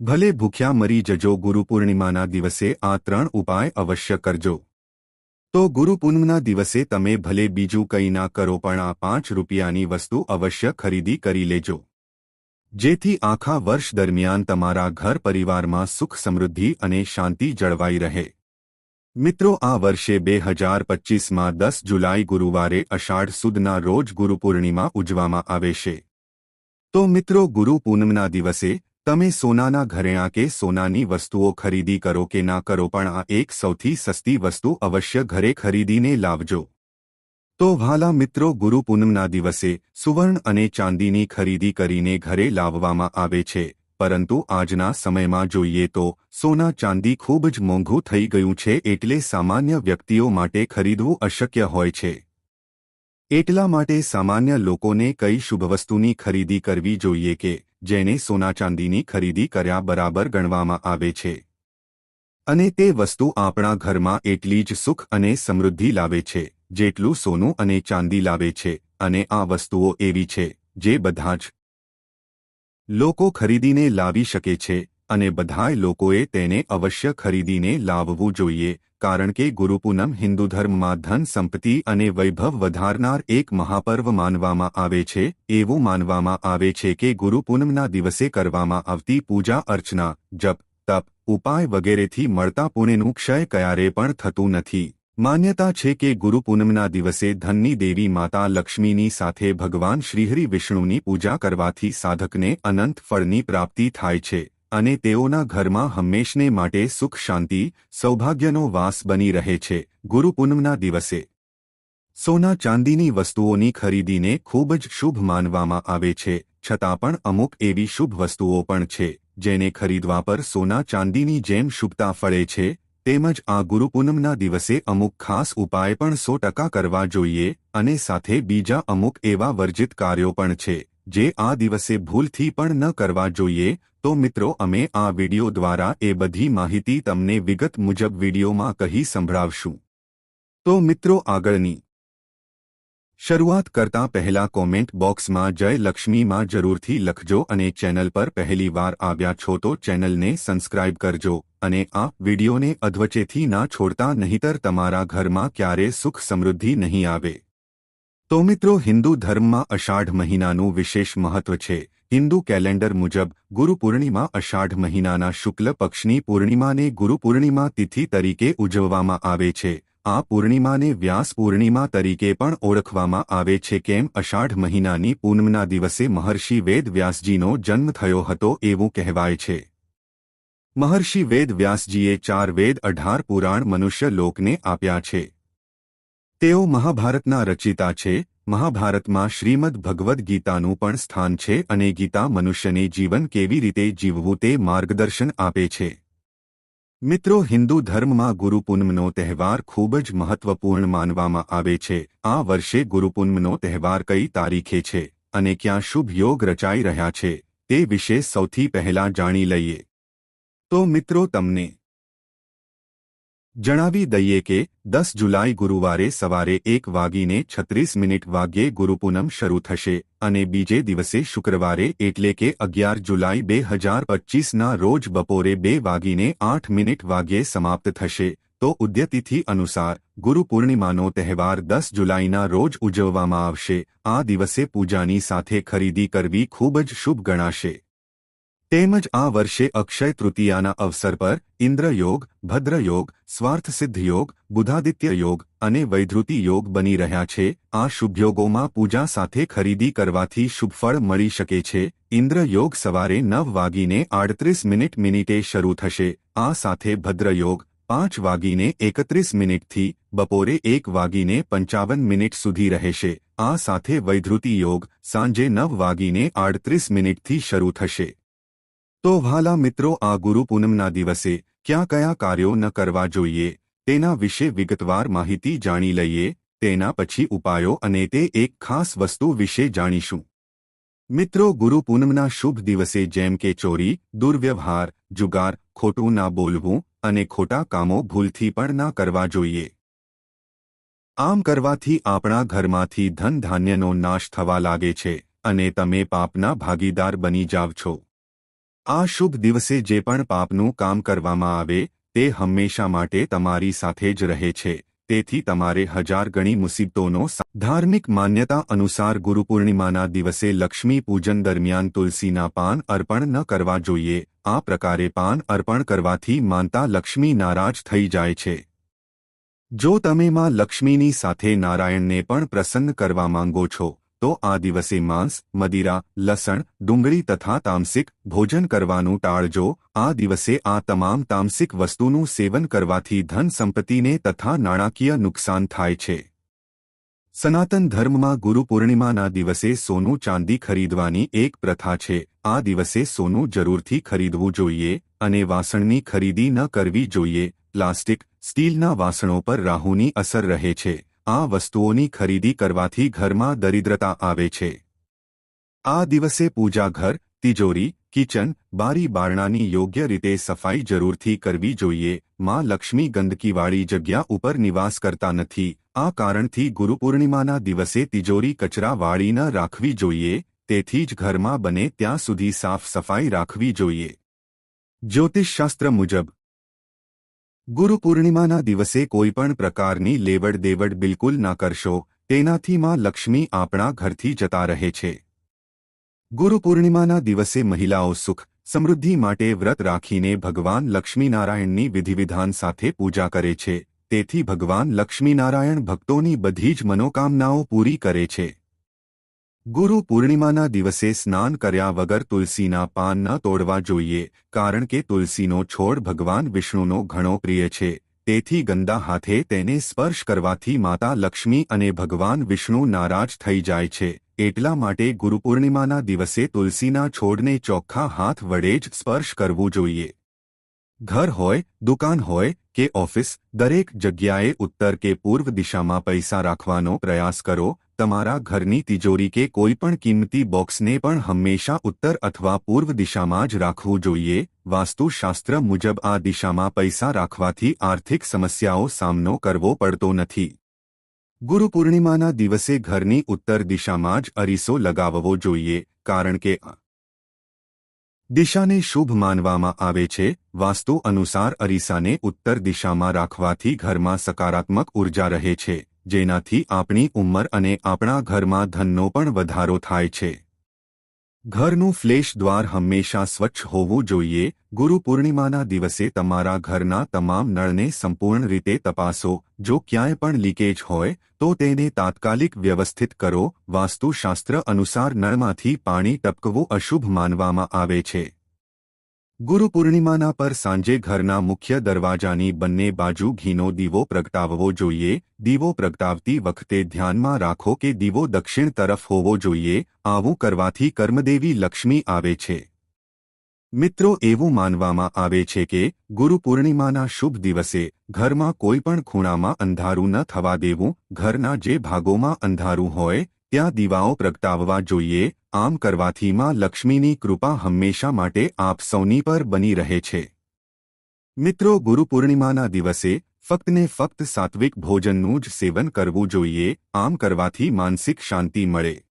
ભલે ભૂખ્યા મરી જજો ગુરુપૂર્ણિમાના દિવસે આ ત્રણ ઉપાય અવશ્ય કરજો. તો ગુરુ દિવસે તમે ભલે બીજું કંઈ ના કરો પણ આ પાંચ રૂપિયાની વસ્તુ અવશ્ય ખરીદી કરી લેજો. જેથી આખા વર્ષ દરમિયાન તમારા ઘર પરિવારમાં સુખ સમૃદ્ધિ અને શાંતિ જળવાઈ રહે. મિત્રો, આ વર્ષે બે હજાર પચ્ચીસમાં દસ જુલાઈ ગુરુવારે અષાઢ સુદના રોજ ગુરુપૂર્ણિમા ઉજવામાં આવે છે. તો મિત્રો, ગુરુ પૂનમના દિવસે તમે સોનાના ઘરેણાં કે સોનાની વસ્તુઓ ખરીદી કરો કે ના કરો પણ આ એક સૌથી સસ્તી વસ્તુ અવશ્ય ઘરે ખરીદીને લાવજો. તો વાલા મિત્રો, ગુરુ પૂનમના દિવસે સુવર્ણ અને ચાંદીની ખરીદી કરીને ઘરે લાવવામાં આવે છે. પરંતુ આજના સમયમાં જોઈએ તો સોના ચાંદી ખૂબ જ મોંઘું થઈ ગયું છે એટલે સામાન્ય વ્યક્તિઓ માટે ખરીદવું અશક્ય હોય છે. એટલા માટે સામાન્ય લોકોને કઈ શુભ વસ્તુની ખરીદી કરવી જોઈએ કે જેને સોના ચાંદીની ખરીદી કર્યા બરાબર ગણવામાં આવે છે. અને તે વસ્તુ આપણા ઘરમાં એટલી જ સુખ અને સમૃદ્ધિ લાવે છે, જેટલું સોનું અને ચાંદી લાવે છે, અને આ વસ્તુઓ એવી છે, જે બધા જ લોકો ખરીદીને લાવી શકે છે, અને બધાય લોકોએ તેને અવશ્ય ખરીદીને લાવવું જોઈએ. કારણ કે ગુરુપૂનમ હિન્દુ ધર્મમાં ધન સંપત્તિ અને વૈભવ વધારનાર એક મહાપર્વ માનવામાં આવે છે, એવું માનવામાં આવે છે કે ગુરુપૂનમના દિવસે કરવામાં આવતી પૂજા અર્ચના, જપ, તપ, ઉપાય વગેરેથી મળતા પુણ્યનું ક્ષય ક્યારે પણ થતું નથી. માન્યતા છે કે ગુરુપૂનમના દિવસે ધનની દેવી માતા લક્ષ્મીની સાથે ભગવાન શ્રીહરિ વિષ્ણુની પૂજા કરવાથી સાધકને અનંત ફળની પ્રાપ્તિ થાય છે. અને તેઓના ઘરમાં હંમેશને માટે સુખ શાંતિ, સૌભાગ્યનો વાસ બની રહે છે ગુરુપૂનમના દિવસે. સોના ચાંદીની વસ્તુઓની ખરીદીને ખૂબ જ શુભ માનવામાં આવે છે, છતાં પણ અમુક એવી શુભ વસ્તુઓ પણ છે, જેને ખરીદવા પર સોના ચાંદીની જેમ શુભતા ફળે છે, તેમજ આ ગુરુપૂનમના દિવસે અમુક ખાસ ઉપાય પણ સો ટકા કરવા જોઈએ, અને સાથે બીજા અમુક એવા વર્જિત કાર્યો પણ છે જે આ દિવસે ભૂલથી પણ ન કરવા જોઈએ, તો મિત્રો અમે આ વિડિયો દ્વારા એ બધી માહિતી તમને વિગત મુજબ વિડિયોમાં કહી સંભળાવશું. તો મિત્રો આગળની શરૂઆત કરતા પહેલા કોમેન્ટ બોક્સમાં જય લક્ષ્મીમાં જરૂરથી લખજો અને ચેનલ પર પહેલી વાર આવ્યા છો તો ચેનલને સબસ્ક્રાઇબ કરજો અને આ વિડિયોને અધવચેથી ના છોડતા નહીતર તમારા ઘરમાં ક્યારે સુખ સમૃદ્ધિ નહીં આવે. તો મિત્રો, હિન્દુ ધર્મમાં અષાઢ મહિનાનું વિશેષ મહત્વ છે. હિન્દુ કેલેન્ડર મુજબ, ગુરુ પૂર્ણિમા અષાઢ મહિનાના શુક્લ પક્ષની પૂર્ણિમાને ગુરુ પૂર્ણિમા તિથિ તરીકે ઉજવવામાં આવે છે. આ પૂર્ણિમાને વ્યાસ પૂર્ણિમા તરીકે પણ ઓળખવામાં આવે છે. કેમ? અષાઢ મહિનાની પૂનમના દિવસે મહર્ષિ વેદ વ્યાસજીનો જન્મ થયો હતો એવું કહેવાય છે. મહર્ષિ વેદ વ્યાસજીએ ચાર વેદ અઢાર પુરાણ મનુષ્ય લોકને આપ્યા છે. તેઓ મહાભારતના રચિતા છે. મહાભારતમાં શ્રીમદ ભગવદ્ ગીતાનું પણ સ્થાન છે અને ગીતા મનુષ્યને જીવન કેવી રીતે જીવવું તે માર્ગદર્શન આપે છે. મિત્રો, હિન્દુ ધર્મમાં ગુરુપૂનમનો તહેવાર ખૂબ જ મહત્વપૂર્ણ માનવામાં આવે છે. આ વર્ષે ગુરુપૂનમનો તહેવાર કઈ તારીખે છે અને ક્યાં શુભ યોગ રચાઈ રહ્યા છે તે વિશે સૌથી પહેલા જાણી લઈએ. તો મિત્રો, તમને જણાવી દઈએ કે, દસ જુલાઈ ગુરુવારે સવારે એક વાગીને છત્રીસ મિનિટ વાગ્યે ગુરુપૂનમ શરૂ થશે અને બીજે દિવસે શુક્રવારે એટલે કે અગિયાર જુલાઈ બે હજાર પચ્ચીસના રોજ બપોરે બે વાગીને આઠ મિનિટ વાગ્યે સમાપ્ત થશે. તો ઉદ્યતિથિ અનુસાર ગુરુ પૂર્ણિમાનો તહેવાર દસ જુલાઈના રોજ ઉજવવામાં આવશે. આ દિવસે પૂજાની સાથે ખરીદી કરવી ખૂબ જ શુભ ગણાશે. તેમજ આ વર્ષે અક્ષય તૃતીયાના અવસર પર ઇન્દ્રયોગ, ભદ્રયોગ સ્વાર્થસિદ્ધ યોગ બુધાદિત્ય યોગ અને વૈધૃતિ યોગ બની રહ્યા છે. આ શુભયોગોમાં પૂજા સાથે ખરીદી કરવાથી શુભફળ મળી શકે છે. ઇન્દ્રયોગ સવારે નવ વાગીને આડત્રીસ મિનિટ મિનિટે શરૂ થશે. આ સાથે ભદ્રયોગ પાંચ વાગીને એકત્રીસ મિનિટથી બપોરે એક વાગીને પંચાવન મિનિટ સુધી રહેશે. આ સાથે વૈધૃતિ યોગ સાંજે નવ વાગીને આડત્રીસ મિનિટથી શરૂ થશે. તો વાલા મિત્રો, આ ગુરુ પૂનમના દિવસે ક્યાં કયા કાર્યો ન કરવા જોઈએ, તેના વિશે વિગતવાર માહિતી જાણી લઈએ, તેના પછી ઉપાયો અને તે એક ખાસ વસ્તુ વિશે જાણીશું. મિત્રો, ગુરુ પૂનમના શુભ દિવસે જેમ કે ચોરી, દુર્વ્યવહાર, જુગાર, ખોટું ના બોલવું અને ખોટા કામો ભૂલથી પણ ના કરવા જોઈએ. આમ કરવાથી આપણા ઘરમાંથી ધન ધાન્યનો નાશ થવા લાગે છે અને તમે પાપના ભાગીદાર બની જાવ છો. આ શુભ દિવસે જે પણ પાપનું કામ કરવામાં આવે, તે હંમેશા માટે તમારી સાથે જ રહે છે. તેથી તમારે હજાર ગણી મુસીબતોનો ધાર્મિક માન્યતા અનુસાર ગુરુપૂર્ણિમાના દિવસે લક્ષ્મી પૂજન દરમિયાન તુલસીના પાન અર્પણ ન કરવા જોઈએ. આ પ્રકારે પાન અર્પણ કરવાથી માનતા લક્ષ્મી નારાજ થઈ જાય છે. જો તમે માં લક્ષ્મીની સાથે નારાયણને પણ પ્રસન્ન કરવા માંગો છો તો આ દિવસે માંસ, મદિરા, લસણ, ડુંગળી તથા તામસિક ભોજન કરવાનું ટાળજો. આ દિવસે આ તમામ તામસિક વસ્તુનું સેવન કરવાથી ધન સંપત્તિને તથા નાણાકીય નુકસાન થાય છે. સનાતન ધર્મમાં ગુરુ પૂર્ણિમાના દિવસે સોનું ચાંદી ખરીદવાની એક પ્રથા છે. આ દિવસે સોનું જરૂરથી ખરીદવું જોઈએ અને વાસણની ખરીદી ન કરવી જોઈએ. પ્લાસ્ટિક, સ્ટીલના વાસણો પર રાહુની અસર રહે છે. આ વસ્તુઓની ખરીદી કરવાથી ઘરમાં દરિદ્રતા આવે છે. આ દિવસે પૂજા ઘર તિજોરી, કિચન બારી બારણાની યોગ્ય રીતે સફાઈ જરૂરથી કરવી જોઈએ. માં લક્ષ્મી ગંદકીવાળી જગ્યા ઉપર નિવાસ કરતા નથી. આ કારણથી ગુરુપૂર્ણિમાના દિવસે તિજોરી કચરાવાળી ન રાખવી જોઈએ, તેથી જ ઘરમાં બને ત્યાં સુધી સાફ સફાઈ રાખવી જોઈએ. જ્યોતિષશાસ્ત્ર મુજબ ગુરુ પૂર્ણિમાના દિવસે કોઈપણ પ્રકારની લેવડ દેવડ બિલકુલ ના કરશો, તેનાથી માં લક્ષ્મી આપણા ઘરથી જતા રહે છે. ગુરુ પૂર્ણિમાના દિવસે મહિલાઓ સુખ, સમૃદ્ધિ માટે વ્રત રાખીને ભગવાન લક્ષ્મીનારાયણની વિધિવિધાન સાથે પૂજા કરે છે, તેથી ભગવાન લક્ષ્મીનારાયણ ભક્તોની બધી જ મનોકામનાઓ પૂરી કરે છે. ગુરુ પૂર્ણિમાના દિવસે સ્નાન કર્યા વગર તુલસીના પાન ન તોડવા જોઈએ, કારણ કે તુલસીનો છોડ ભગવાન વિષ્ણુનો ઘણો પ્રિય છે. તેથી ગંદા હાથે તેને સ્પર્શ કરવાથી માતા લક્ષ્મી અને ભગવાન વિષ્ણુ નારાજ થઈ જાય છે. એટલા માટે ગુરુપૂર્ણિમાના દિવસે તુલસીના છોડને ચોખ્ખા હાથ વડે જ સ્પર્શ કરવું જોઈએ. ઘર હોય, દુકાન હોય કે ઓફિસ, દરેક જગ્યાએ ઉત્તર કે પૂર્વ દિશામાં પૈસા રાખવાનો પ્રયાસ કરો. તમારા ઘરની તિજોરી કે કોઈપણ કિંમતી બોક્સને પણ હંમેશા ઉત્તર અથવા પૂર્વ દિશામાં જ રાખવું જોઈએ. વાસ્તુશાસ્ત્ર મુજબ આ દિશામાં પૈસા રાખવાથી આર્થિક સમસ્યાઓ સામનો કરવો પડતો નથી. ગુરુ પૂર્ણિમાના દિવસે ઘરની ઉત્તર દિશામાં જ અરીસો લગાવવો જોઈએ, કારણ કે દિશાને શુભ માનવામાં આવે છે, વાસ્તુ અનુસાર અરીસાને ઉત્તર દિશામાં રાખવાથી ઘરમાં સકારાત્મક ઊર્જા રહે છે, જેનાથી આપણી ઉંમર અને આપણા ઘરમાં ધનનો પણ વધારો થાય છે. ઘરનું ફ્લેશ દ્વાર હંમેશા સ્વચ્છ હોવું જોઈએ. ગુરુ પૂર્ણિમાના દિવસે તમારા ઘરના તમામ નળને સંપૂર્ણ રીતે તપાસો. જો ક્યાંય પણ લીકેજ હોય, તો તેને તાત્કાલિક વ્યવસ્થિત કરો. વાસ્તુશાસ્ત્ર અનુસાર નળમાંથી પાણી ટપકવું અશુભ માનવામાં આવે છે. ગુરુ પૂર્ણિમાના પર સાંજે ઘરના મુખ્ય દરવાજાની બંને બાજુ ઘીનો દીવો પ્રગટાવવો જોઈએ. દીવો પ્રગટાવતી વખતે ધ્યાનમાં રાખો કે દીવો દક્ષિણ તરફ હોવો જોઈએ. આવું કરવાથી કર્મદેવી લક્ષ્મી આવે છે. મિત્રો, એવું માનવામાં આવે છે કે ગુરુ પૂર્ણિમાના શુભ દિવસે ઘરમાં કોઈ પણ ખૂણામાં અંધારું ન થવા દેવું. ઘરના જે ભાગોમાં અંધારું હોય ત્યાં દીવાઓ પ્રગટાવવા જોઈએ, આમ કરવાથી માં લક્ષ્મીની કૃપા હંમેશા માટે આપ સૌની પર બની રહે છે. મિત્રો, ગુરુ પૂર્ણિમાના દિવસે ફક્ત ને ફક્ત સાત્વિક ભોજનનું જ સેવન કરવું જોઈએ, આમ કરવાથી માનસિક શાંતિ મળે.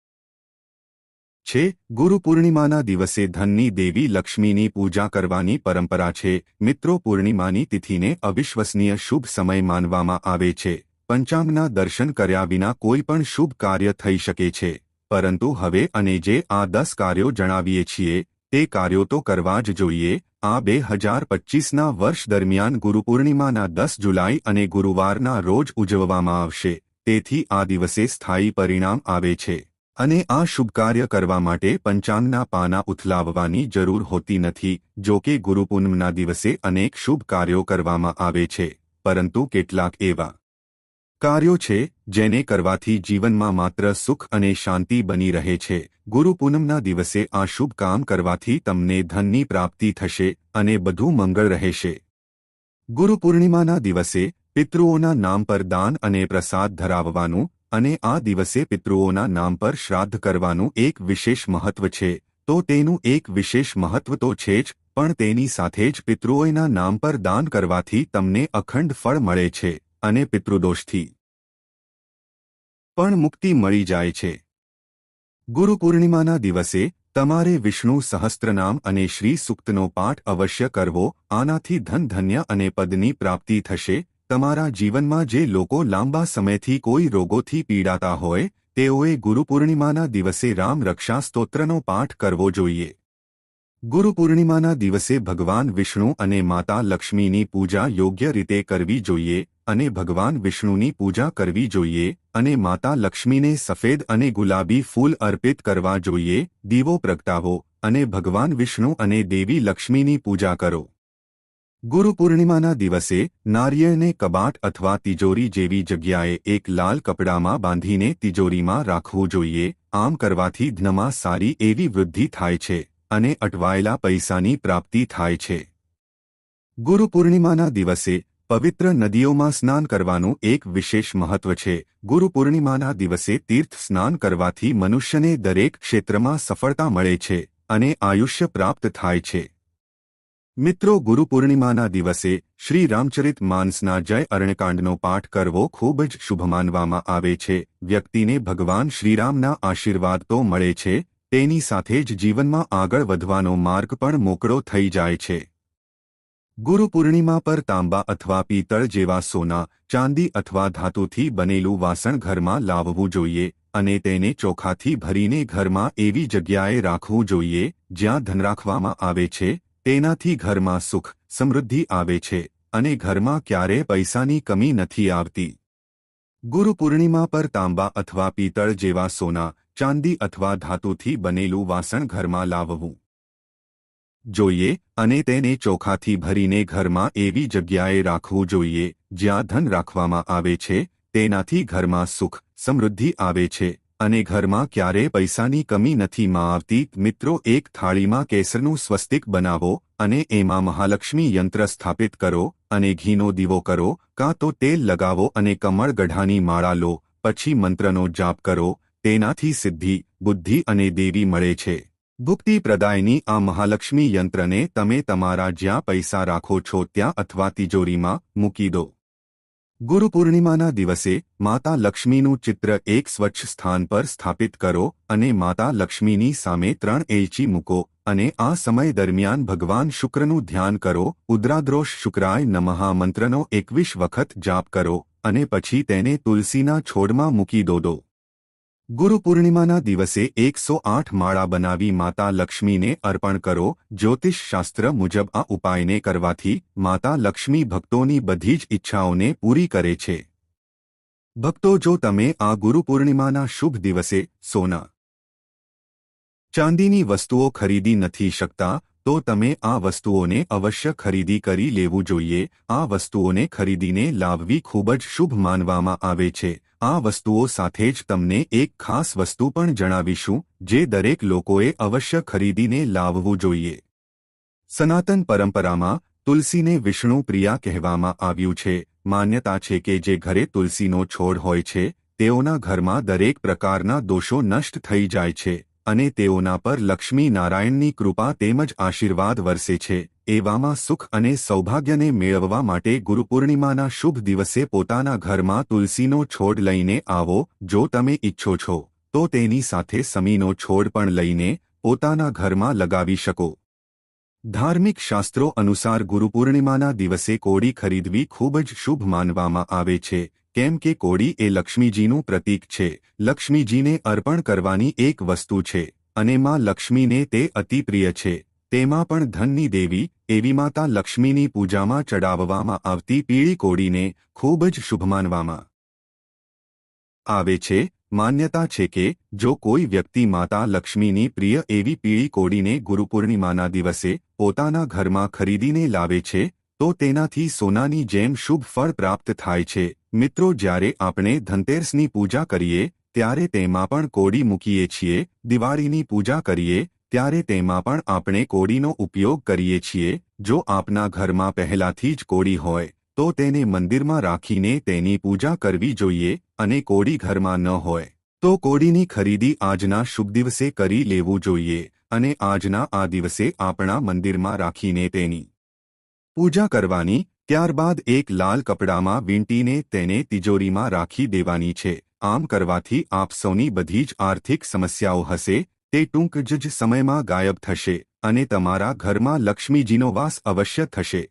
છે, ગુરુ પૂર્ણિમાના દિવસે ધનની દેવી લક્ષ્મીની પૂજા કરવાની પરંપરા છે. મિત્રો, પૂર્ણિમાની તિથિને અવિશ્વસનીય શુભ સમય માનવામાં આવે છે. પંચાંગના દર્શન કર્યા વિના કોઈ પણ શુભ કાર્ય થઈ શકે છે. પરંતુ હવે અને જે આ દસ કાર્યો જણાવીએ છીએ, તે કાર્યો તો કરવા જ જોઈએ. આ બે હજાર પચ્ચીસના વર્ષ દરમિયાન ગુરુપૂર્ણિમાના દસ જુલાઈ અને ગુરુવારના રોજ ઉજવવામાં આવશે. તેથી આ દિવસે સ્થાયી પરિણામ આવે છે. અને આ શુભ કાર્ય કરવા માટે પંચાંગના પાના ઉથલાવવાની જરૂર હોતી નથી, જો કે ગુરુ દિવસે અનેક શુભ કાર્યો કરવામાં આવે છે. પરંતુ કેટલાક એવા કાર્યો છે, જેને કરવાથી જીવનમાં માત્ર સુખ અને શાંતિ બની રહે છે. ગુરુ પૂનમના દિવસે આ શુભ કામ કરવાથી તમને ધનની પ્રાપ્તિ થશે અને બધું મંગળ રહેશે. ગુરુ પૂર્ણિમાના દિવસે પિતૃઓના નામ પર દાન અને પ્રસાદ ધરાવવાનું અને આ દિવસે પિતૃઓના નામ પર શ્રાદ્ધ કરવાનું એક વિશેષ મહત્વ છે. તો તેનું એક વિશેષ મહત્વ તો છે જ, પણ તેની સાથે જ પિતૃઓના નામ પર દાન કરવાથી તમને અખંડ ફળ મળે છે અને પિતૃદોષથી. પણ મુક્તિ મળી જાય છે. ગુરુ પૂર્ણિમાના દિવસે તમારે વિષ્ણુ સહસ્ત્રનામ અને શ્રી સુક્તનો પાઠ અવશ્ય કરવો, આનાથી ધન, ધન્ય અને પદની પ્રાપ્તિ થશે. તમારા જીવનમાં જે લોકો લાંબા સમયથી કોઈ રોગોથી પીડાતા હોય, તેઓએ ગુરુ પૂર્ણિમાના દિવસે રામ રક્ષા સ્તોત્રનો પાઠ કરવો જોઈએ. ગુરુ પૂર્ણિમાના દિવસે ભગવાન વિષ્ણુ અને માતા લક્ષ્મીની પૂજા યોગ્ય રીતે કરવી જોઈએ. અને ભગવાન વિષ્ણુની પૂજા કરવી જોઈએ અને માતા લક્ષ્મીને સફેદ અને ગુલાબી ફૂલ અર્પિત કરવા જોઈએ. દીવો પ્રગટાવો અને ભગવાન વિષ્ણુ અને દેવી લક્ષ્મીની પૂજા કરો. ગુરુ પૂર્ણિમાના દિવસે નારિયેળને કબાટ અથવા તિજોરી જેવી જગ્યાએ એક લાલ કપડામાં બાંધીને તિજોરીમાં રાખવું જોઈએ. આમ કરવાથી ધનમાં સારી એવી વૃદ્ધિ થાય છે અને અટવાયેલા પૈસાની પ્રાપ્તિ થાય છે. ગુરુ પૂર્ણિમાના દિવસે પવિત્ર નદીઓમાં સ્નાન કરવાનું એક વિશેષ મહત્વ છે. ગુરુ પૂર્ણિમાના દિવસે તીર્થ સ્નાન કરવાથી મનુષ્યને દરેક ક્ષેત્રમાં સફળતા મળે છે અને આયુષ્ય પ્રાપ્ત થાય છે. મિત્રો, ગુરુ પૂર્ણિમાના દિવસે શ્રી રામચરિત માનસના જય અરણ્યકાંડનો પાઠ કરવો ખૂબ જ શુભ માનવામાં આવે છે. વ્યક્તિને ભગવાન શ્રીરામના આશીર્વાદ તો મળે છે, તેની સાથે જ જીવનમાં આગળ વધવાનો માર્ગ પણ મોકળો થઈ જાય છે. ગુરુ પૂર્ણિમા પર તાંબા અથવા પિત્તળ જેવા સોના, ચાંદી અથવા ધાતુથી બનેલું વાસણ ઘરમાં લાવવું જોઈએ અને તેને ચોખાથી ભરીને ઘરમાં એવી જગ્યાએ રાખવું જોઈએ જ્યાં ધન રાખવામાં આવે છે, તેનાથી ઘરમાં સુખ, સમૃદ્ધિ આવે છે અને ઘરમાં ક્યારે પૈસાની કમી નથી આવતી. ગુરુ પૂર્ણિમા પર તાંબા અથવા પિત્તળ જેવા સોના, ચાંદી અથવા ધાતુથી બનેલું વાસણ ઘરમાં લાવવું. જોઈએ અને તેને ચોખાથી ભરીને ઘરમાં એવી જગ્યાએ રાખવું જોઈએ જ્યાં ધન રાખવામાં આવે છે, તેનાથી ઘરમાં સુખ, સમૃદ્ધિ આવે છે અને ઘરમાં ક્યારે પૈસાની કમી નથી માં આવતી મિત્રો, એક થાળીમાં કેસરનું સ્વસ્તિક બનાવો અને એમાં મહાલક્ષ્મી યંત્ર સ્થાપિત કરો અને ઘીનો દીવો કરો કાં તો તેલ લગાવો અને કમળ ગઢાની માળા લો, પછી મંત્રનો જાપ કરો, તેનાથી સિદ્ધિ, બુદ્ધિ અને દેવી મળે છે. ભુક્તિ પ્રદાયની આ મહાલક્ષ્મી યંત્રને તમે તમારા જ્યાં પૈસા રાખો છો ત્યાં અથવા તિજોરીમાં મૂકી દો. ગુરુ પૂર્ણિમાના દિવસે માતા લક્ષ્મીનું ચિત્ર એક સ્વચ્છ સ્થાન પર સ્થાપિત કરો અને માતા લક્ષ્મીની સામે ત્રણ એલચી મૂકો અને આ સમય દરમિયાન ભગવાન શુક્રનું ધ્યાન કરો ઉદ્રાદ્રોષ શુક્રાય નમઃ મંત્રનો એકવીસ વખત જાપ કરો અને પછી તેને તુલસીના છોડમાં મૂકી દો દો. ગુરુ પૂર્ણિમાના દિવસે એકસો આઠ માળા બનાવી માતા લક્ષ્મીને અર્પણ કરો. જ્યોતિષ શાસ્ત્ર મુજબ આ ઉપાયને કરવાથી માતા લક્ષ્મી ભક્તોની બધી જ ઈચ્છાઓને પૂરી કરે છે. ભક્તો, જો તમે આ ગુરુ પૂર્ણિમાના શુભ દિવસે સોના ચાંદીની વસ્તુઓ ખરીદી નથી શકતા, તો તમે આ વસ્તુઓને અવશ્ય ખરીદી કરી લેવું જોઈએ. આ વસ્તુઓને ખરીદીને લાવવી ખૂબ જ શુભ માનવામાં આવે છે. આ વસ્તુઓ સાથે જ તમને એક ખાસ વસ્તુ પણ જણાવીશું, જે દરેક લોકોએ અવશ્ય ખરીદીને લાવવું જોઈએ. સનાતન પરંપરામાં, તુલસીને વિષ્ણુ પ્રિયા કહેવામાં આવ્યું છે. માન્યતા છે કે જે ઘરે તુલસીનો છોડ હોય છે, તેઓના ઘરમાં દરેક પ્રકારના દોષો નષ્ટ થઈ જાય છે, અને તેઓના પર લક્ષ્મી નારાયણની કૃપા તેમજ આશીર્વાદ વરસે છે. એવામાં સુખ અને સૌભાગ્યને મેળવવા માટે ગુરુપૂર્ણિમાના શુભ દિવસે પોતાના ઘરમાં તુલસીનો છોડ લઈને આવો, જો તમે ઈચ્છો છો, તો તેની સાથે સમીનો છોડ પણ લઈને પોતાના ઘરમાં લગાવી શકો. ધાર્મિક શાસ્ત્રો અનુસાર ગુરુપૂર્ણિમાના દિવસે કોડી ખરીદવી ખૂબ જ શુભ માનવામાં આવે છે, કેમ કે કોડી એ લક્ષ્મીજીનું પ્રતીક છે, લક્ષ્મીજીને અર્પણ કરવાની એક વસ્તુ છે, અને માં લક્ષ્મીને તે અતિપ્રિય છે. તેમાં પણ ધનની દેવી એવી માતા લક્ષ્મીની પૂજામાં ચડાવવામાં આવતી પીળી કોડીને ખૂબ જ શુભ માનવામાં આવે છે. માન્યતા છે કે, જો કોઈ વ્યક્તિ માતા લક્ષ્મીની પ્રિય એવી પીળી કોડીને ગુરુપૂર્ણિમાના દિવસે પોતાના ઘરમાં ખરીદીને લાવે છે, તો તેનાથી સોનાની જેમ શુભ ફળ પ્રાપ્ત થાય છે. મિત્રો, જ્યારે આપણે ધનતેરસની પૂજા કરીએ, ત્યારે તેમાં પણ કોડી મૂકીએ છીએ, દિવાળીની પૂજા કરીએ ત્યારે તેમાં પણ આપણે કોડીનો ઉપયોગ કરીએ છીએ. જો આપના ઘરમાં પહેલાથી જ કોડી હોય, તો તેને મંદિરમાં રાખીને તેની પૂજા કરવી જોઈએ અને કોડી ઘરમાં ન હોય, તો કોડીની ખરીદી આજના શુભ દિવસે કરી લેવું જોઈએ અને આજના આ દિવસે આપણા મંદિરમાં રાખીને તેની પૂજા કરવાની, ત્યારબાદ એક લાલ કપડામાં વીંટીને તેને તિજોરીમાં રાખી દેવાની છે. આમ કરવાથી આપ સૌની બધી જ આર્થિક સમસ્યાઓ હશે તે ટૂંક જ સમયમાં ગાયબ થશે અને તમારા ઘરમાં લક્ષ્મીજીનો વાસ અવશ્ય થશે.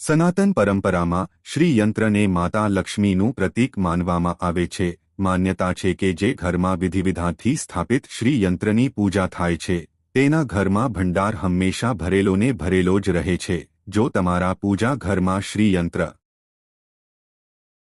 સનાતન પરંપરામાં શ્રીયંત્રને માતા લક્ષ્મીનું પ્રતીક માનવામાં આવે છે. માન્યતા છે કે જે ઘરમાં વિધિવિધાથી સ્થાપિત શ્રીયંત્રની પૂજા થાય છે, તેના ઘરમાં ભંડાર હંમેશા ભરેલોને ભરેલો જ રહે છે. જો તમારા પૂજા ઘરમાં શ્રીયંત્ર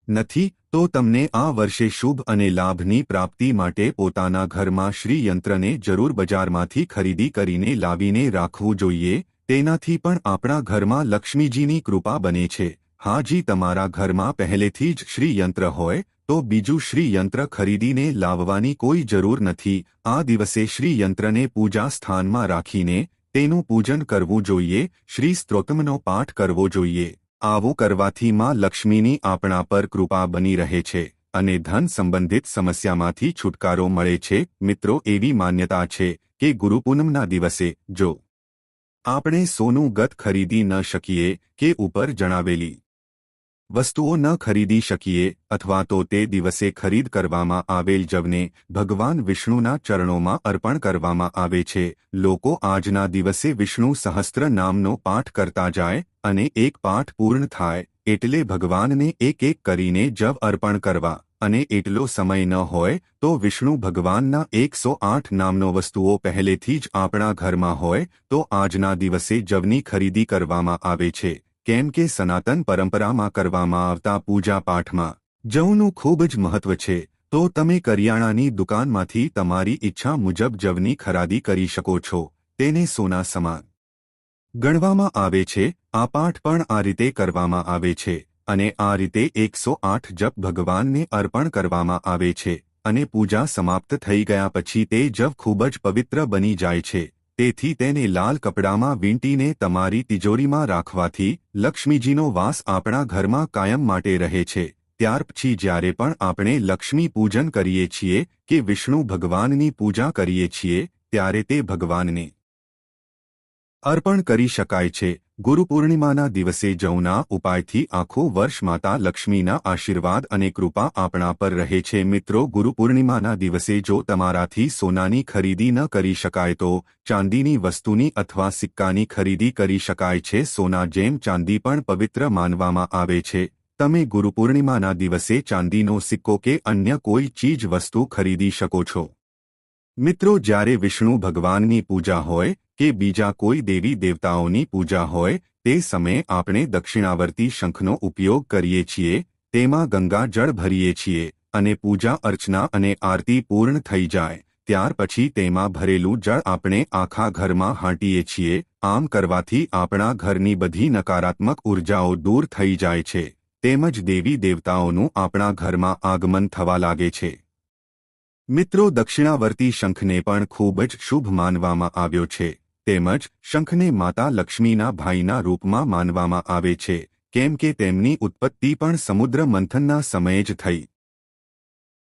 નથી તો તમને આ વર્ષે શુભ અને લાભની પ્રાપ્તિ માટે પોતાના ઘરમાં શ્રી યંત્રને જરૂર બજારમાંથી ખરીદી કરીને લાવીને રાખવું જોઈએ. તેનાથી પણ આપણા ઘરમાં લક્ષ્મીજીની કૃપા બને છે. હાજી તમારા ઘરમાં પહેલેથી જ શ્રીયંત્ર હોય, તો બીજું શ્રીયંત્ર ખરીદીને લાવવાની કોઈ જરૂર નથી. આ દિવસે શ્રી યંત્રને પૂજા સ્થાનમાં રાખીને તેનું પૂજન કરવું જોઈએ. શ્રી સ્ત્રોતમનો પાઠ કરવો જોઈએ. આવું કરવાથી માં લક્ષ્મીની આપણા પર કૃપા બની રહે છે અને ધન સંબંધિત સમસ્યામાંથી છુટકારો મળે છે. મિત્રો, એવી માન્યતા છે કે ગુરુપૂનમના દિવસે, જો આપણે સોનું ગત ખરીદી ન શકીએ કે ઉપર જણાવેલી વસ્તુઓ ન ખરીદી શકીએ અથવા તો તે દિવસે ખરીદ કરવામાં આવેલ જવને ભગવાન વિષ્ણુના ચરણોમાં અર્પણ કરવામાં આવે છે. લોકો આજના દિવસે વિષ્ણુ સહસ્ત્ર નામનો પાઠ કરતા જાય અને એક પાઠ પૂર્ણ થાય એટલે ભગવાનને એક એક કરીને જવ અર્પણ કરવા અને એટલો સમય ન હોય તો વિષ્ણુ ભગવાનના એકસો આઠ નામનો વસ્તુઓ પહેલેથી જ આપણા ઘરમાં હોય તો આજના દિવસે જવની ખરીદી કરવામાં આવે છે. કેમ કે સનાતન પરંપરામાં કરવામાં આવતા પૂજા પાઠમાં જવનું ખૂબ જ મહત્વ છે, તો તમે કરિયાણાની દુકાનમાંથી તમારી ઈચ્છા મુજબ જવની ખરાદી કરી શકો છો, તેને સોના સમાન ગણવામાં આવે છે, આ પાઠ પણ આ રીતે કરવામાં આવે છે, અને આ રીતે એકસો આઠ જપ ભગવાનને અર્પણ કરવામાં આવે છે, અને પૂજા સમાપ્ત થઈ ગયા પછી તે જવ ખૂબ જ પવિત્ર બની જાય છે. તેથી તેને લાલ કપડામાં વીંટીને તમારી તિજોરીમાં રાખવાથી લક્ષ્મીજીનો વાસ આપણા ઘરમાં કાયમ માટે રહે છે. ત્યાર પછી જ્યારે પણ આપણે લક્ષ્મી પૂજન કરીએ છીએ કે વિષ્ણુ ભગવાનની પૂજા કરીએ છીએ, ત્યારે તે ભગવાનને અર્પણ કરી શકાય છે. ગુરુપૂર્ણિમાના દિવસે જૌના ઉપાયથી આખું વર્ષ માતા લક્ષ્મીના આશીર્વાદ અને કૃપા આપણા પર રહે છે. મિત્રો ગુરુપૂર્ણિમાના દિવસે જો તમારાથી સોનાની ખરીદી ન કરી શકાય તો ચાંદીની વસ્તુની અથવા સિક્કાની ખરીદી કરી શકાય છે. સોના જેમ ચાંદી પણ પવિત્ર માનવામાં આવે છે. તમે ગુરુપૂર્ણિમાના દિવસે ચાંદીનો સિક્કો કે અન્ય કોઈ ચીજ વસ્તુ ખરીદી શકો છો. મિત્રો, જ્યારે વિષ્ણુ ભગવાનની પૂજા હોય કે બીજા કોઈ દેવી દેવતાઓની પૂજા હોય, તે સમયે આપણે દક્ષિણાવર્તી શંખનો ઉપયોગ કરીએ છીએ, તેમાં ગંગા જળ ભરીએ છીએ, અને પૂજા અર્ચના અને આરતી પૂર્ણ થઈ જાય, ત્યાર પછી તેમાં ભરેલું જળ આપણે આખા ઘરમાં હાંટીએ છીએ, આમ કરવાથી આપણા ઘરની બધી નકારાત્મક ઉર્જાઓ દૂર થઈ જાય છે, તેમજ દેવી દેવતાઓનું આપણા ઘરમાં આગમન થવા લાગે છે. મિત્રો, દક્ષિણાવર્તી શંખને પણ ખૂબ જ શુભ માનવામાં આવ્યો છે. તેમજ શંખને માતા લક્ષ્મીના ભાઈના રૂપમાં માનવામાં આવે છે, કેમ કે તેમની ઉત્પત્તિ પણ સમુદ્ર મંથનના સમયે જ થઈ.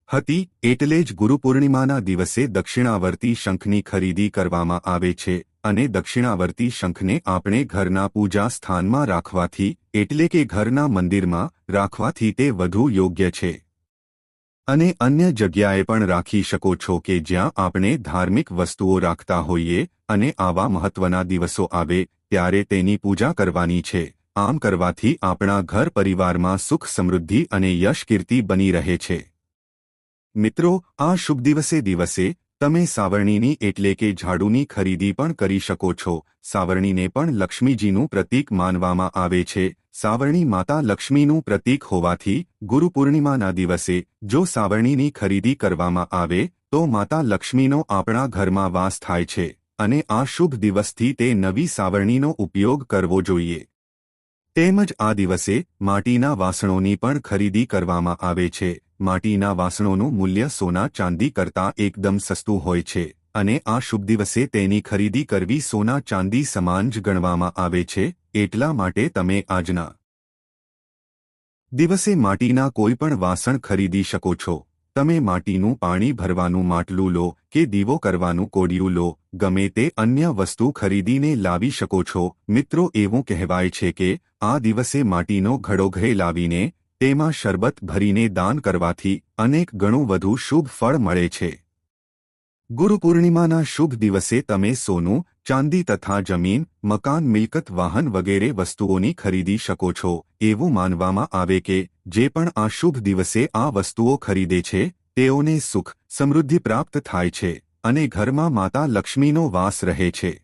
હતી એટલે જ ગુરુપૂર્ણિમાના દિવસે દક્ષિણાવર્તી શંખની ખરીદી કરવામાં આવે છે અને દક્ષિણાવર્તી શંખને આપણે ઘરના પૂજા સ્થાનમાં રાખવાથી, એટલે કે ઘરના મંદિરમાં રાખવાથી તે વધુ યોગ્ય છે. અને અન્ય જગ્યાએ પણ રાખી શકો છો કે જ્યાં આપણે ધાર્મિક વસ્તુઓ રાખતા હોઈએ અને આવા મહત્વના દિવસો આવે ત્યારે તેની પૂજા કરવાની છે. આમ કરવાથી આપણા ઘર પરિવારમાં સુખ સમૃદ્ધિ અને યશ કીર્તિ બની રહે છે. મિત્રો, આ શુભ દિવસે દિવસે તમે સાવરણીની એટલે કે ઝાડુની ખરીદી પણ કરી શકો છો. સાવરણીને પણ લક્ષ્મીજીનું પ્રતીક માનવામાં આવે છે. સાવરણી માતા લક્ષ્મીનું પ્રતીક હોવાથી ગુરુપૂર્ણિમાના દિવસે જો સાવરણીની ખરીદી કરવામાં આવે, તો માતા લક્ષ્મીનો આપણા ઘરમાં વાસ થાય છે અને આ શુભ દિવસથી તે નવી સાવરણીનો ઉપયોગ કરવો જોઈએ. તેમજ આ દિવસે માટીના વાસણોની પણ ખરીદી કરવામાં આવે છે. માટીના વાસણોનું મૂલ્ય સોના ચાંદી કરતાં એકદમ સસ્તું હોય છે અને આ શુભ દિવસે તેની ખરીદી કરવી સોના ચાંદી સમાન જ ગણવામાં આવે છે. એટલા માટે તમે આજના દિવસે માટીના કોઈપણ વાસણ ખરીદી શકો છો. તમે માટીનું પાણી ભરવાનું માટલું લો કે દીવો કરવાનું કોડિયું લો. ગમે તે અન્ય વસ્તુ ખરીદીને લાવી શકો છો. મિત્રો, એવું કહેવાય છે કે આ દિવસે માટીનો ઘડો ઘરે લાવીને તેમાં શરબત ભરીને દાન કરવાથી અનેક ગણું વધુ શુભ ફળ મળે છે. ગુરુ પૂર્ણિમાના શુભ દિવસે તમે સોનું, ચાંદી તથા જમીન, મકાન, મિલકત, વાહન વગેરે વસ્તુઓની ખરીદી શકો છો. એવું માનવામાં આવે કે, જે પણ આ શુભ દિવસે આ વસ્તુઓ ખરીદે છે, તેઓને સુખ, સમૃદ્ધિ પ્રાપ્ત થાય છે, અને ઘરમાં માતા લક્ષ્મીનો વાસ રહે છે.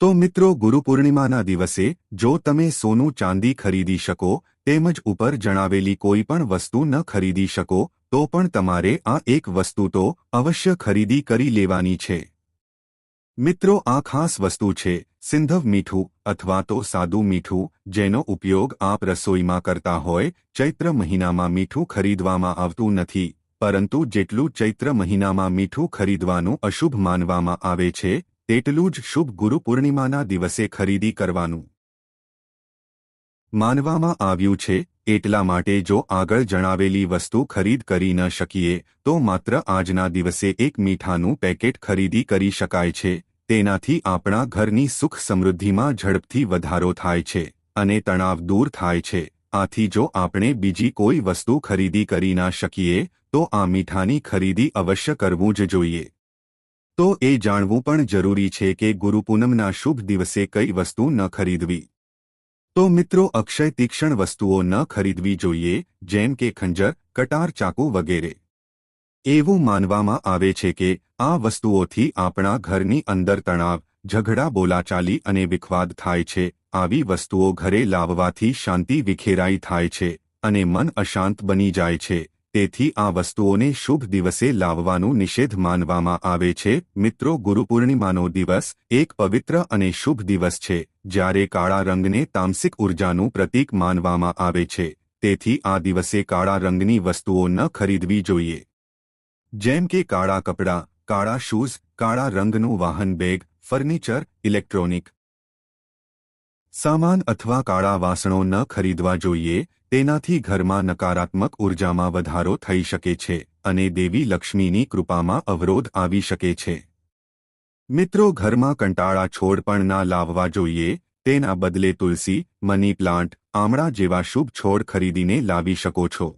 તો મિત્રો ગુરુપૂર્ણિમાના દિવસે, જો તમે સોનું ચાંદી ખરીદી શકો, તેમજ ઉપર જણાવેલી કોઈ પણ વસ્તુ ન ખરીદી શકો, તો પણ તમારે આ એક વસ્તુ તો અવશ્ય ખરીદી કરી લેવાની છે. મિત્રો આ ખાસ વસ્તુ છે, સિંધવ મીઠું, અથવા તો સાદું મીઠું, જેનો ઉપયોગ આપ રસોઈમાં કરતા હોય, ચૈત્ર મહિનામાં મીઠું ખરીદવામાં આવતું નથી, પરંતુ જેટલું ચૈત્ર મહિનામાં મીઠું ખરીદવાનું અશુભ માનવામાં આવે છે તેટલું જ શુભ ગુરુ પૂર્ણિમાના દિવસે ખરીદી કરવાનું. માનવામાં આવ્યું છે, એટલા માટે જો આગળ જણાવેલી વસ્તુ ખરીદ કરી ન શકીએ, તો માત્ર આજના દિવસે એક મીઠાનું પેકેટ ખરીદી કરી શકાય છે, તેનાથી આપણા ઘરની સુખ સમૃદ્ધિમાં ઝડપથી વધારો થાય છે, અને તણાવ દૂર થાય છે, આથી જો આપણે બીજી કોઈ વસ્તુ ખરીદી કરી ના શકીએ, તો આ મીઠાની ખરીદી અવશ્ય કરવું જ જોઈએ. તો એ જાણવું પણ જરૂરી છે કે ગુરુપૂનમના શુભ દિવસે કઈ વસ્તુ ન ખરીદવી. તો મિત્રો અક્ષય તીક્ષ્ણ વસ્તુઓ ન ખરીદવી જોઈએ, જેમ કે ખંજર, કટાર, ચાકુ વગેરે. એવું માનવામાં આવે છે કે આ વસ્તુઓથી આપણા ઘરની અંદર તણાવ, ઝઘડા, બોલાચાલી અને વિખવાદ થાય છે. આવી વસ્તુઓ ઘરે લાવવાથી શાંતિ વિખેરાઈ થાય છે અને મન અશાંત બની જાય છે. તેથી આ વસ્તુઓને શુભ દિવસે લાવવાનું નિષેધ માનવામાં આવે છે. મિત્રો ગુરુપૂર્ણિમાનો દિવસ એક પવિત્ર અને શુભ દિવસ છે, જ્યારે કાળા રંગને તામસિક ઉર્જાનું પ્રતીક માનવામાં આવે છે. તેથી આ દિવસે કાળા રંગની વસ્તુઓ ન ખરીદવી જોઈએ. જેમ કે કાળા કપડાં, કાળા શૂઝ, કાળા રંગનું વાહન બેગ, ફર્નિચર, ઇલેક્ટ્રોનિક સામાન અથવા કાળા વાસણો ન ખરીદવા જોઈએ, તેનાથી ઘરમાં નકારાત્મક ઉર્જામાં વધારો થઈ શકે છે અને દેવી લક્ષ્મીની કૃપામાં અવરોધ આવી શકે છે. મિત્રો, ઘરમાં કંટાળા છોડ પણ ના લાવવા જોઈએ, તેના બદલે તુલસી, મની પ્લાન્ટ, આમળા જેવા શુભ છોડ ખરીદીને લાવી શકો છો.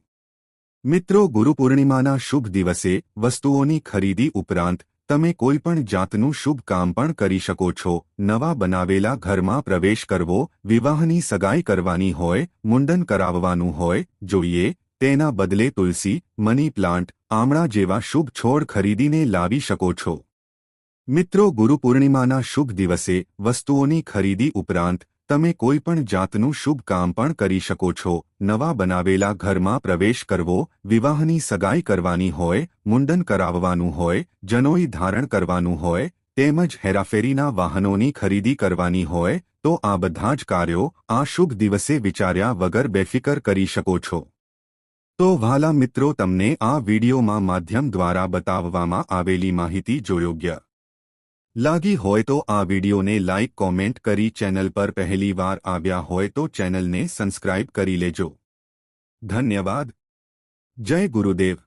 મિત્રો, ગુરુપૂર્ણિમાના શુભ દિવસે વસ્તુઓની ખરીદી ઉપરાંત તમે કોઈ પણ જાતનું શુભ કામ પણ કરી શકો છો. નવા બનાવેલા ઘરમાં પ્રવેશ કરવો, વિવાહની સગાઈ કરવાની હોય, મુંડન કરાવવાનું હોય, જોઈએ, તેના બદલે તુલસી, મની પ્લાન્ટ, આમળા જેવા શુભ છોડ ખરીદીને લાવી શકો છો. મિત્રો ગુરુપૂર્ણિમાના શુભ દિવસે વસ્તુઓની ખરીદી ઉપરાંત તમે કોઈ પણ જાતનું શુભ કામ પણ કરી શકો છો. નવા બનાવેલા ઘરમાં પ્રવેશ કરવો, વિવાહની સગાઈ કરવાની હોય, મુંડન કરાવવાનું હોય, જનોઈ ધારણ કરવાનું હોય, તેમજ હેરાફેરીના વાહનોની ખરીદી કરવાની હોય, તો આ બધા જ કાર્યો આ શુભ દિવસે વિચાર્યા વગર બેફિકર કરી શકો છો. તો વાલા મિત્રો, તમને આ વિડીયોમાં માધ્યમ દ્વારા બતાવવામાં આવેલી માહિતી જો યોગ્ય લાગી હોય તો આ વિડીયોને લાઇક કોમેન્ટ કરી ચેનલ પર પહેલી વાર આવ્યા હોય તો ચેનલને સબસ્ક્રાઇબ કરી લેજો. ધન્યવાદ. જય ગુરુદેવ.